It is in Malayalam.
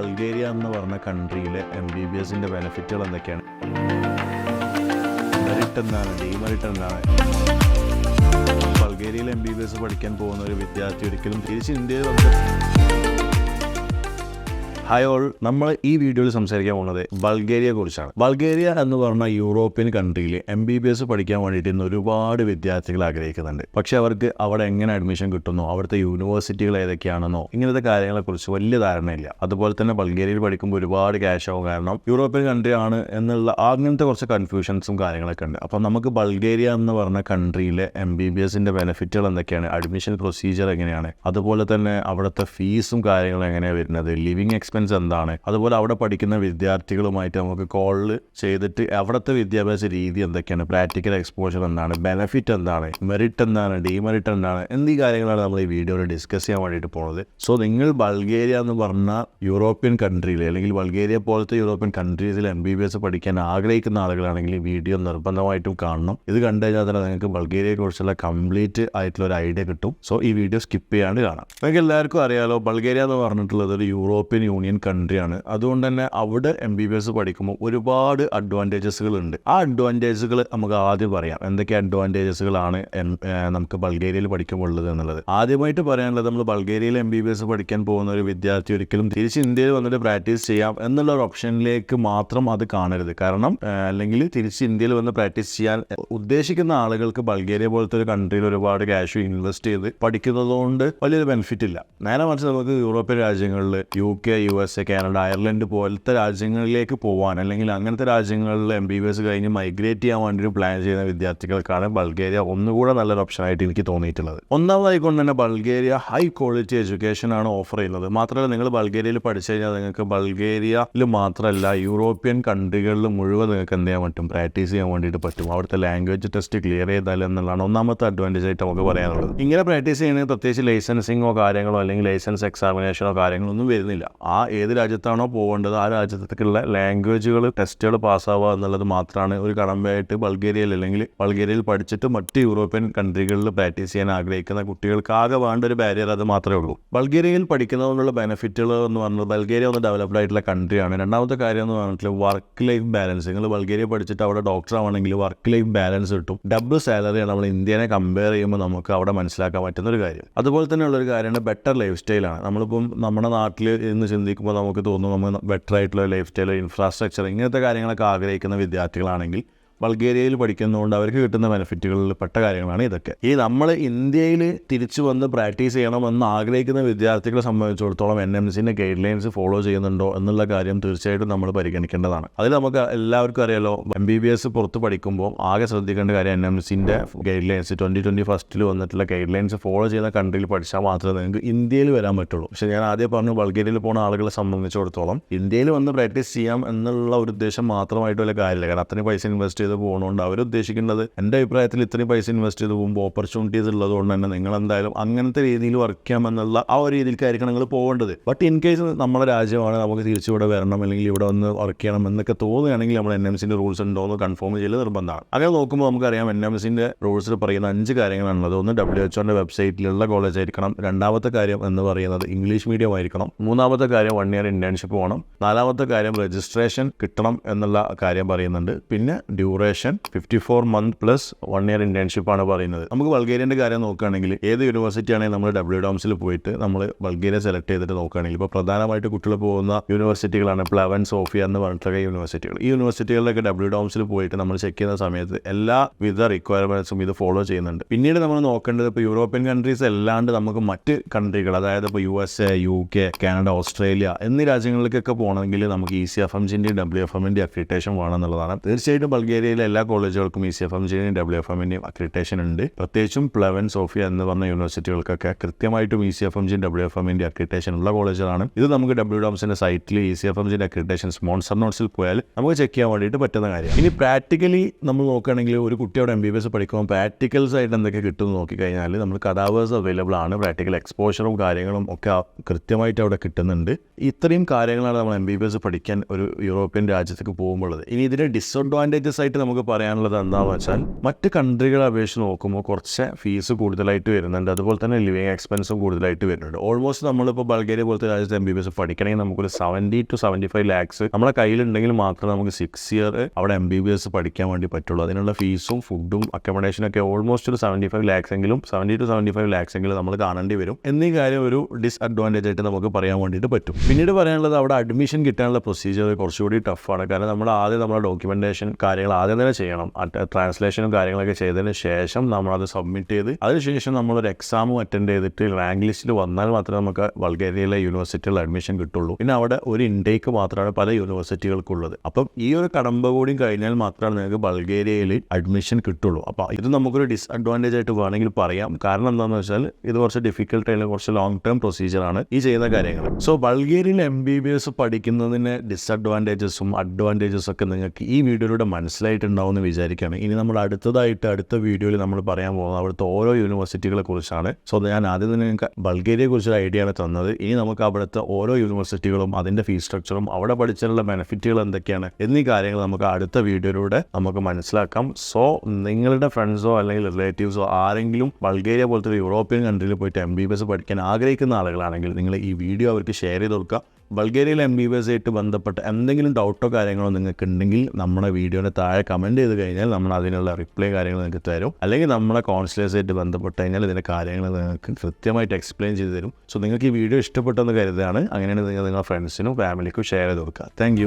ബൾഗേറിയ എന്ന് പറഞ്ഞ കൺട്രിയിലെ എം ബി ബി എസിന്റെ ബെനിഫിറ്റുകൾ എന്തൊക്കെയാണ്? മെറിറ്റ് എന്താണ്? ഡീമെറിറ്റ് എന്താണ്? ബൾഗേറിയയിൽ എം ബി ബി എസ് പഠിക്കാൻ പോകുന്ന ഒരു വിദ്യാർത്ഥി ഒരിക്കലും തിരിച്ച് ഇന്ത്യയിൽ വന്ന് ഹായ് ഓൾ നമ്മൾ ഈ വീഡിയോയിൽ സംസാരിക്കാൻ പോകുന്നത് ബൾഗേറിയയെ കുറിച്ചാണ്. ബൾഗേറിയ എന്ന് പറഞ്ഞ യൂറോപ്യൻ കൺട്രിയിൽ എം ബി ബി എസ് പഠിക്കാൻ വേണ്ടിയിട്ട് ഇന്ന് ഒരുപാട് വിദ്യാർത്ഥികൾ ആഗ്രഹിക്കുന്നുണ്ട്. പക്ഷെ അവർക്ക് അവിടെ എങ്ങനെ അഡ്മിഷൻ കിട്ടുന്നു അവിടുത്തെ യൂണിവേഴ്സിറ്റികൾ ഏതൊക്കെയാണെന്നോ ഇങ്ങനത്തെ കാര്യങ്ങളെക്കുറിച്ച് വലിയ ധാരണയില്ല. അതുപോലെ തന്നെ ബൾഗേറിയയിൽ പഠിക്കുമ്പോൾ ഒരുപാട് ക്യാഷ് ആവും. കാരണം യൂറോപ്യൻ കൺട്രി ആണ് എന്നുള്ള അങ്ങനത്തെ കുറച്ച് കൺഫ്യൂഷൻസും കാര്യങ്ങളൊക്കെ ഉണ്ട്. അപ്പം നമുക്ക് ബൾഗേറിയ എന്ന് പറഞ്ഞ കൺട്രിയിലെ എം ബി ബി എസിന്റെ ബെനിഫിറ്റുകൾ എന്തൊക്കെയാണ് അഡ്മിഷൻ പ്രൊസീജിയർ എങ്ങനെയാണ് അതുപോലെ തന്നെ അവിടുത്തെ ഫീസും കാര്യങ്ങളും എങ്ങനെയാണ് വരുന്നത് ലിവിങ് എക്സ്പെൻസ് എന്താണ്? അതുപോലെ അവിടെ പഠിക്കുന്ന വിദ്യാർത്ഥികളുമായിട്ട് നമുക്ക് കോളിൽ ചെയ്തിട്ട് അവിടുത്തെ വിദ്യാഭ്യാസ രീതി എന്തൊക്കെയാണ്? പ്രാക്ടിക്കൽ എക്സ്പോഷർ എന്താണ്? ബെനിഫിറ്റ് എന്താണ്? മെറിറ്റ് എന്താണ്? ഡിമെറിറ്റ് എന്താണ്? എന്നീ കാര്യങ്ങളാണ് നമ്മൾ ഈ വീഡിയോയിൽ ഡിസ്കസ് ചെയ്യാൻ വേണ്ടിയിട്ട് പോകുന്നത് സോ നിങ്ങൾ ബൾഗേറിയ എന്ന് പറഞ്ഞ യൂറോപ്യൻ കൺട്രിയിൽ അല്ലെങ്കിൽ ബൾഗേറിയ പോലത്തെ യൂറോപ്യൻ കൺട്രീസിൽ എം ബി ബി എസ് പഠിക്കാൻ ആഗ്രഹിക്കുന്ന ആളുകളാണെങ്കിൽ വീഡിയോ നിർബന്ധമായിട്ടും കാണണം. ഇത് കണ്ടു കഴിഞ്ഞാൽ തന്നെ നിങ്ങൾക്ക് ബൾഗേറിയയെ കുറിച്ചുള്ള കംപ്ലീറ്റ് ആയിട്ടുള്ള ഒരു ഐഡിയ കിട്ടും. സോ ഈ വീഡിയോ സ്കിപ്പ് ചെയ്യാണ്ട് കാണാം. നിങ്ങൾക്ക് എല്ലാവർക്കും അറിയാലോ ബൾഗേറിയ എന്ന് പറഞ്ഞിട്ടുള്ളത് ഒരു യൂറോപ്യൻ യൂണിയൻ കൺട്രിയാണ് അതുകൊണ്ട് തന്നെ അവിടെ എം ബി ബി എസ് പഠിക്കുമ്പോൾ ഒരുപാട് അഡ്വാന്റേജസുകൾ ഉണ്ട് ആ അഡ്വാന്റേജുകൾ നമുക്ക് ആദ്യം പറയാം. എന്തൊക്കെ അഡ്വാന്റേജസുകളാണ് നമുക്ക് ബൾഗേരിയയിൽ പഠിക്കുമ്പോൾ ഉള്ളത് എന്നുള്ളത്. ആദ്യമായിട്ട് പറയാനുള്ളത് നമ്മൾ ബൾഗേരിയയിൽ എം ബി ബി എസ് പഠിക്കാൻ പോകുന്ന ഒരു വിദ്യാർത്ഥി ഒരിക്കലും തിരിച്ച് ഇന്ത്യയിൽ വന്നിട്ട് പ്രാക്ടീസ് ചെയ്യാം എന്നുള്ള ഒരു ഓപ്ഷനിലേക്ക് മാത്രം അത് കാണരുത്. കാരണം അല്ലെങ്കിൽ തിരിച്ച് ഇന്ത്യയിൽ വന്ന് പ്രാക്ടീസ് ചെയ്യാൻ ഉദ്ദേശിക്കുന്ന ആളുകൾക്ക് ബൾഗേരിയ പോലത്തെ ഒരു കൺട്രിയിൽ ഒരുപാട് ക്യാഷ് ഇൻവെസ്റ്റ് ചെയ്ത് പഠിക്കുന്നതുകൊണ്ട് വലിയൊരു ബെനിഫിറ്റ് ഇല്ല. നേരെ മറിച്ച് നമുക്ക് യൂറോപ്യൻ രാജ്യങ്ങളിൽ U K U S A Canada Ireland പോലത്തെ രാജ്യങ്ങളിലേക്ക് പോകാൻ അല്ലെങ്കിൽ അങ്ങനത്തെ രാജ്യങ്ങളിൽ എം ബി ബി എസ് കഴിഞ്ഞ് മൈഗ്രേറ്റ് ചെയ്യാൻ വേണ്ടി ഒരു പ്ലാൻ ചെയ്യുന്ന വിദ്യാർത്ഥികൾക്കാണ് ബൾഗേറിയ ഒന്നുകൂടെ നല്ലൊരു ഓപ്ഷൻ ആയിട്ട് എനിക്ക് തോന്നിയിട്ടുള്ളത്. ഒന്നാമതായി കൊണ്ട് തന്നെ ബൾഗേറിയ ഹൈ ക്വാളിറ്റി എഡ്യൂക്കേഷൻ ആണ് ഓഫർ ചെയ്യുന്നത്. മാത്രമല്ല നിങ്ങൾ ബൾഗേറിയയിൽ പഠിച്ചു കഴിഞ്ഞാൽ നിങ്ങൾക്ക് ബൾഗേറിയയിൽ മാത്രമല്ല യൂറോപ്യൻ കൺട്രികളിൽ മുഴുവൻ നിങ്ങൾക്ക് എന്ത് ചെയ്യാൻ പറ്റും? പ്രാക്ടീസ് ചെയ്യാൻ വേണ്ടിയിട്ട് പറ്റും. അവിടുത്തെ ലാംഗ്വേജ് ടെസ്റ്റ് ക്ലിയർ ചെയ്താൽ എന്നുള്ളതാണ് ഒന്നാമത്തെ അഡ്വാന്റേജ് ആയിട്ട് നമുക്ക് പറയാനുള്ളത്. ഇങ്ങനെ പ്രാക്ടീസ് ചെയ്യുന്നത് പ്രത്യേകിച്ച് ലൈസൻസിങ്ങോ കാര്യങ്ങളോ അല്ലെങ്കിൽ ലൈസൻസ് എക്സാമിനേഷനോ കാര്യങ്ങളോ ഒന്നും വരുന്നില്ല. ആ ഏത് രാജ്യത്താണോ പോകേണ്ടത് ആ രാജ്യത്തേക്കുള്ള ലാംഗ്വേജുകൾ ടെസ്റ്റുകൾ പാസ്സാവുക എന്നുള്ളത് മാത്രമാണ് ഒരു കടമ്പയായിട്ട് ബൾഗേറിയയിൽ അല്ലെങ്കിൽ ബൾഗേരിയയിൽ പഠിച്ചിട്ട് മറ്റ് യൂറോപ്യൻ കൺട്രികളിൽ പ്രാക്ടീസ് ചെയ്യാൻ ആഗ്രഹിക്കുന്ന കുട്ടികൾക്ക് ആകെ വേണ്ട ഒരു ബാരിയർ അത് മാത്രമേ ഉള്ളൂ. ബൾഗേരിയയിൽ പഠിക്കുന്നതുകൊണ്ടുള്ള ബെനിഫിറ്റുകൾ എന്ന് പറഞ്ഞത് ബൾഗേരിയ ഒന്ന് ഡെവലപ്ഡ് ആയിട്ടുള്ള കൺട്രിയാണ് രണ്ടാമത്തെ കാര്യം എന്ന് പറഞ്ഞിട്ടുള്ള വർക്ക് ലൈഫ് ബാലൻസ് നിങ്ങൾ ബൾഗേറിയ പഠിച്ചിട്ട് അവിടെ ഡോക്ടർ ആവണമെങ്കിൽ വർക്ക് ലൈഫ് ബാലൻസ് കിട്ടും ഡബിൾ സാലറിയാണ് നമ്മൾ ഇന്ത്യനെ കമ്പയർ ചെയ്യുമ്പോൾ നമുക്ക് അവിടെ മനസ്സിലാക്കാൻ പറ്റുന്ന ഒരു കാര്യം. അതുപോലെ തന്നെയുള്ള ഒരു കാര്യമാണ് ബെറ്റർ ലൈഫ് സ്റ്റൈലാണ് നമ്മളിപ്പം നമ്മുടെ നാട്ടിൽ ഇന്ന് ചിന്തിക്കുമ്പോൾ നമുക്ക് തോന്നും നമ്മൾ ബെറ്റർ ആയിട്ടുള്ള ലൈഫ് സ്റ്റൈൽ ഇൻഫ്രാസ്ട്രക്ചർ ഇങ്ങനത്തെ കാര്യങ്ങളൊക്കെ ആഗ്രഹിക്കുന്ന വിദ്യാർത്ഥികളാണെങ്കിൽ ബൾഗേറിയയിൽ പഠിക്കുന്നതുകൊണ്ട് അവർക്ക് കിട്ടുന്ന ബെനിഫിറ്റുകളിൽ പെട്ട കാര്യങ്ങളാണ് ഇതൊക്കെ. ഈ നമ്മൾ ഇന്ത്യയിൽ തിരിച്ചു വന്ന് പ്രാക്ടീസ് ചെയ്യണമെന്ന് ആഗ്രഹിക്കുന്ന വിദ്യാർത്ഥികളെ സംബന്ധിച്ചിടത്തോളം എൻ എം സിന്റെ ഗൈഡ് ലൈൻസ് ഫോളോ ചെയ്യുന്നുണ്ടോ എന്നുള്ള കാര്യം തീർച്ചയായിട്ടും നമ്മൾ പരിഗണിക്കേണ്ടതാണ്. അതിൽ നമുക്ക് എല്ലാവർക്കും അറിയാലോ എം ബി ബി എസ് പുറത്ത് പഠിക്കുമ്പോൾ ആകെ ശ്രദ്ധിക്കേണ്ട കാര്യം എൻ എം സിന്റെ ഗൈഡ് ലൈൻസ് ട്വന്റി ട്വന്റി ഫസ്റ്റിൽ വന്നിട്ടുള്ള ഗൈഡ് ലൈൻസ് ഫോളോ ചെയ്യുന്ന കൺട്രിയിൽ പഠിച്ചാൽ മാത്രമേ നിങ്ങൾക്ക് ഇന്ത്യയിൽ വരാൻ പറ്റുള്ളൂ. പക്ഷേ ഞാൻ ആദ്യം പറഞ്ഞു ബൾഗേറിയയിൽ പോകുന്ന ആളുകളെ സംബന്ധിച്ചിടത്തോളം ഇന്ത്യയിൽ വന്ന് പ്രാക്ടീസ് ചെയ്യാം എന്നുള്ള ഒരു ഉദ്ദേശം മാത്രമായിട്ട് വല്ല കാര്യമില്ല. കാരണം അത്രയും പൈസ ഇൻവെസ്റ്റ് പോകുന്നതുകൊണ്ട് അവർ ഉദ്ദേശിക്കുന്നത് എന്റെ അഭിപ്രായത്തിൽ ഇത്രയും പൈസ ഇൻവെസ്റ്റ് ചെയ്ത് പോകുമ്പോൾ ഓപ്പർച്യൂണിറ്റീസ് ഉള്ളതുകൊണ്ട് തന്നെ നിങ്ങൾ എന്തായാലും അങ്ങനത്തെ രീതിയിൽ വർക്ക് ചെയ്യാമെന്നുള്ള ആ ഒരു രീതിയിലേക്കായിരിക്കണം നിങ്ങൾ പോകേണ്ടത്. ബട്ട് ഇൻ കേസ് നമ്മുടെ രാജ്യമാണ് നമുക്ക് തിരിച്ചു ഇവിടെ വരണം അല്ലെങ്കിൽ ഇവിടെ വന്ന് വർക്ക് ചെയ്യണം എന്നൊക്കെ തോന്നുകയാണെങ്കിൽ നമ്മൾ എൻ എം സിന്റെ റൂൾസ് ഉണ്ടോ എന്ന് കൺഫേം ചെയ്യൽ നിർബന്ധമാണ്. അങ്ങനെ നോക്കുമ്പോൾ നമുക്കറിയാം എൻ എം സിന്റെ റൂൾസിൽ പറയുന്ന അഞ്ച് കാര്യങ്ങളാണുള്ളത് ഒന്ന് ഡബ്ല്യു എച്ച് ഒന്റെ വെബ്സൈറ്റിലുള്ള കോളേജ് ആയിരിക്കണം. രണ്ടാമത്തെ കാര്യം എന്ന് പറയുന്നത് ഇംഗ്ലീഷ് മീഡിയം ആയിരിക്കണം. മൂന്നാമത്തെ കാര്യം വൺ ഇയർ ഇന്റേൺഷിപ്പ് വേണം. നാലാമത്തെ കാര്യം രജിസ്ട്രേഷൻ കിട്ടണം എന്നുള്ള കാര്യം പറയുന്നുണ്ട്. പിന്നെ duration fifty four month plus one year internship ആണ് പറയുന്നത്. നമുക്ക് ബൾഗേറിയന്റെ കാര്യം നോക്കുകയാണെങ്കിൽ ഏത് യൂണിവേഴ്സിറ്റി ആണെങ്കിൽ നമ്മൾ ഡബ്ല്യു ഡോംസിൽ പോയിട്ട് നമ്മൾ ബൾഗേറിയ സെലക്ട് ചെയ്തിട്ട് നോക്കുകയാണെങ്കിൽ ഇപ്പോൾ പ്രധാനമായിട്ട് കുട്ടികൾ പോകുന്ന യൂണിവേഴ്സിറ്റികളാണ് പ്ലവൻ സോഫിയ എന്ന് പറഞ്ഞിട്ടുള്ള യൂണിവേഴ്സിറ്റികൾ ഈ യൂണിവേഴ്സിറ്റികളിലൊക്കെ ഡബ്ല്യു ഡോംസിൽ പോയിട്ട് നമ്മൾ ചെക്ക് ചെയ്യുന്ന സമയത്ത് എല്ലാ എല്ലാവിധ റിക്വയർമെന്റ്സും ഇത് ഫോളോ ചെയ്യുന്നുണ്ട്. പിന്നീട് നമ്മൾ നോക്കേണ്ടത് ഇപ്പോൾ യൂറോപ്യൻ കൺട്രീസ് അല്ലാണ്ട് നമുക്ക് മറ്റ് കൺട്രികൾ അതായത് ഇപ്പോൾ U S A U K Canada Australia എന്നീ രാജ്യങ്ങളിലേക്കൊക്കെ പോകണമെങ്കിൽ നമുക്ക് ഇ സി എഫ് എം ജിന്റെയും ഡബ്ല്യു എഫ് എമ്മിന്റെ അക്രിറ്റേഷൻ വേണം എന്നുള്ളതാണ്. തീർച്ചയായിട്ടും ബൾഗേറിയയിലെ എല്ലാ കോളേജുകൾക്കും ഇ സി എഫ് എം ജിന്റെയും ഡബ്ല്യു എഫ് എമ്മിന്റെയും അക്രിറ്റേഷൻ ഉണ്ട്. പ്രത്യേകിച്ചും പ്ലവൻ സോഫിയ എന്ന് പറഞ്ഞ യൂണിവേഴ്സിറ്റികൾക്കൊക്കെ കൃത്യമായിട്ടും ഇ സി എഫ് എം ജിയും ഡബ്ല്യു എഫ് എമ്മിന്റെ അക്രിറ്റേഷൻ ഉള്ള കോളേജുകളാണ്. ഇത് നമുക്ക് ഡബ്ല്യു ഡോംസിന്റെ സൈറ്റിൽ ഇ സി എഫ് എം ജിന്റെ അക്രിറ്റേഷൻ സ്പോൺസർ നോട്ട്സിൽ പോയാൽ നമുക്ക് ചെക്ക് ചെയ്യാൻ വേണ്ടിയിട്ട് പറ്റുന്ന കാര്യം. ഇനി പ്രാക്ടിക്കലി നമ്മൾ നോക്കുകയാണെങ്കിൽ ഒരു കുട്ടിയോട് എം ബി ബി എസ് പഠിക്കുമ്പോൾ പ്രാക്ടിക്കൽസ് ആയിട്ട് എന്തൊക്കെ കിട്ടുമെന്ന് നോക്കിക്കഴിഞ്ഞാൽ നമ്മൾ കഥാവേഴ്സ് അവൈലബിൾ ആണ്. പ്രാക്ടിക്കൽ എക്സ്പോഷറും കാര്യങ്ങളും ഒക്കെ കൃത്യമായിട്ട് അവിടെ കിട്ടുന്നുണ്ട്. ഇത്രയും കാര്യങ്ങളാണ് നമ്മൾ എം ബി ബി എസ് പഠിക്കാൻ ഒരു യൂറോപ്യൻ രാജ്യത്തേക്ക് പോകുമ്പോൾ ഇനി ഇതിന്റെ ഡിസഡ്വാന്റേജസ് ആയിട്ട് നമുക്ക് പറയാനുള്ളത് എന്താണെന്ന് വെച്ചാൽ മറ്റ് കൺട്രികളെ അപേക്ഷിച്ച് നോക്കുമ്പോൾ കുറച്ച് ഫീസ് കൂടുതലായിട്ട് വരുന്നുണ്ട്. അതുപോലെ തന്നെ ലിവിങ് എക്സ്പെൻസും കൂടുതലായിട്ട് വരുന്നുണ്ട്. ഓൾമോസ്റ്റ് നമ്മളിപ്പോൾ ബൾഗേറിയ പോലത്തെ രാജ്യത്ത് എം ബി ബി എസ് പഠിക്കണമെങ്കിൽ നമുക്കൊരു seventy to seventy five lakhs നമ്മുടെ കയ്യിലുണ്ടെങ്കിൽ മാത്രമേ നമുക്ക് സിക്സ് ഇയർ അവിടെ എം ബി ബി എസ് പഠിക്കാൻ വേണ്ടി പറ്റുള്ളൂ. അതിനുള്ള ഫീസും ഫുഡും അക്കോമഡേഷനും ഒക്കെ ഓൾമോസ്റ്റ് ഒരു സെവന്റി ഫൈവ് ലാക്സ് എങ്കിലും seventy to seventy five lakhs എങ്കിലും നമ്മൾ കാണേണ്ടി വരും. എന്നീ കാര്യം ഒരു ഡിസ്അഡ്വാന്റേജ് ആയിട്ട് നമുക്ക് പറയാൻ വേണ്ടിയിട്ട് പറ്റും. പിന്നീട് പറയാനുള്ളത് അവിടെ അഡ്മിഷൻ കിട്ടാനുള്ള പ്രൊസീജിയർ കുറച്ചുകൂടി ടഫാണ് കാരണം നമ്മൾ ആദ്യം നമ്മുടെ ഡോക്യുമെന്റേഷൻ കാര്യങ്ങൾ ആദ്യം തന്നെ ചെയ്യണം. ട്രാൻസ്ലേഷനും കാര്യങ്ങളൊക്കെ ചെയ്തതിന് ശേഷം നമ്മൾ അത് സബ്മിറ്റ് ചെയ്ത് അതിനുശേഷം നമ്മളൊരു എക്സാമും അറ്റൻഡ് ചെയ്തിട്ട് റാങ്ക് ലിസ്റ്റിൽ വന്നാൽ മാത്രമേ നമുക്ക് ബൾഗേറിയയിലെ യൂണിവേഴ്സിറ്റിയിൽ അഡ്മിഷൻ കിട്ടുള്ളൂ. പിന്നെ അവിടെ ഒരു ഇൻടേക്ക് മാത്രമാണ് പല യൂണിവേഴ്സിറ്റികൾക്കുള്ളത് അപ്പം ഈ ഒരു കടമ്പ കൂടി കഴിഞ്ഞാൽ മാത്രമാണ് നിങ്ങൾക്ക് ബൾഗേരിയയിൽ അഡ്മിഷൻ കിട്ടുള്ളൂ. അപ്പോൾ ഇത് നമുക്കൊരു ഡിസ്അഡ്വാന്റേജ് ആയിട്ട് വേണമെങ്കിൽ പറയാം. കാരണം എന്താണെന്ന് വെച്ചാൽ ഇത് കുറച്ച് ഡിഫിക്കൽട്ട് ആയിട്ടുള്ള കുറച്ച് ലോങ് ടേം പ്രൊസീജിയറാണ് ഈ ചെയ്യുന്ന കാര്യങ്ങൾ. സോ ബൾഗേറിയയിൽ എം ബി ബി എസ് പഠിക്കുന്നതിന് ഡിസ്അഡ്വാന്റേജസും അഡ്വാന്റേജസും ഒക്കെ നിങ്ങൾക്ക് ഈ വീഡിയോയിലൂടെ മനസ്സിലായിട്ടുണ്ടാവും എന്ന് വിചാരിക്കുകയാണ്. ഇനി നമ്മൾ അടുത്തതായിട്ട് അടുത്ത വീഡിയോയിൽ നമ്മൾ പറയാൻ പോകുന്നത് അവിടുത്തെ ഓരോ യൂണിവേഴ്സിറ്റികളെ കുറിച്ചാണ്. സോ ഞാൻ ആദ്യം തന്നെ നിങ്ങൾക്ക് ബൾഗേറിയയെ കുറിച്ചൊരു ഐഡിയ ആണ് തന്നത്. ഇനി നമുക്ക് അവിടുത്തെ ഓരോ യൂണിവേഴ്സിറ്റികളും അതിന്റെ ഫീസ് സ്ട്രക്ചറും അവിടെ പഠിച്ചതിനുള്ള ബെനിഫിറ്റുകൾ എന്തൊക്കെയാണ് എന്നീ കാര്യങ്ങൾ നമുക്ക് അടുത്ത വീഡിയോയിലൂടെ നമുക്ക് മനസ്സിലാക്കാം. സോ നിങ്ങളുടെ ഫ്രണ്ട്സോ അല്ലെങ്കിൽ റിലേറ്റീവ്സോ ആരെങ്കിലും ബൾഗേറിയ പോലത്തെ ഒരു യൂറോപ്യൻ കൺട്രിയിൽ പോയിട്ട് എം ബി ബി എസ് പഠിക്കാൻ ആഗ്രഹിക്കുന്ന ആളുകളാണെങ്കിൽ നിങ്ങൾ ഈ വീഡിയോ അവർക്ക് ഷെയർ ചെയ്ത് കൊടുക്കുക. ബൾഗേറിയയിലെ എം ബി ബി എസ് ആയിട്ട് ബന്ധപ്പെട്ട എന്തെങ്കിലും ഡൗട്ടോ കാര്യങ്ങളോ നിങ്ങൾക്ക് ഉണ്ടെങ്കിൽ നമ്മുടെ വീഡിയോയുടെ താഴെ കമന്റ് ചെയ്ത് കഴിഞ്ഞാൽ നമ്മൾ അതിനുള്ള റിപ്ലൈ കാര്യങ്ങൾ നിങ്ങൾക്ക് തരും. അല്ലെങ്കിൽ നമ്മുടെ കോൺസുലേഴ്സായിട്ട് ബന്ധപ്പെട്ട് കഴിഞ്ഞാൽ ഇതിന്റെ കാര്യങ്ങൾ നിങ്ങൾക്ക് കൃത്യമായിട്ട് എക്സ്പ്ലെയിൻ ചെയ്ത് തരും. സോ നിങ്ങൾക്ക് ഈ വീഡിയോ ഇഷ്ടപ്പെട്ടെന്ന് കരുതുകയാണ്. അങ്ങനെയാണ് നിങ്ങൾ നിങ്ങളുടെ ഫ്രണ്ട്സിനും ഫാമിലിക്കും ഷെയർ ചെയ്ത് കൊടുക്കുക. താങ്ക്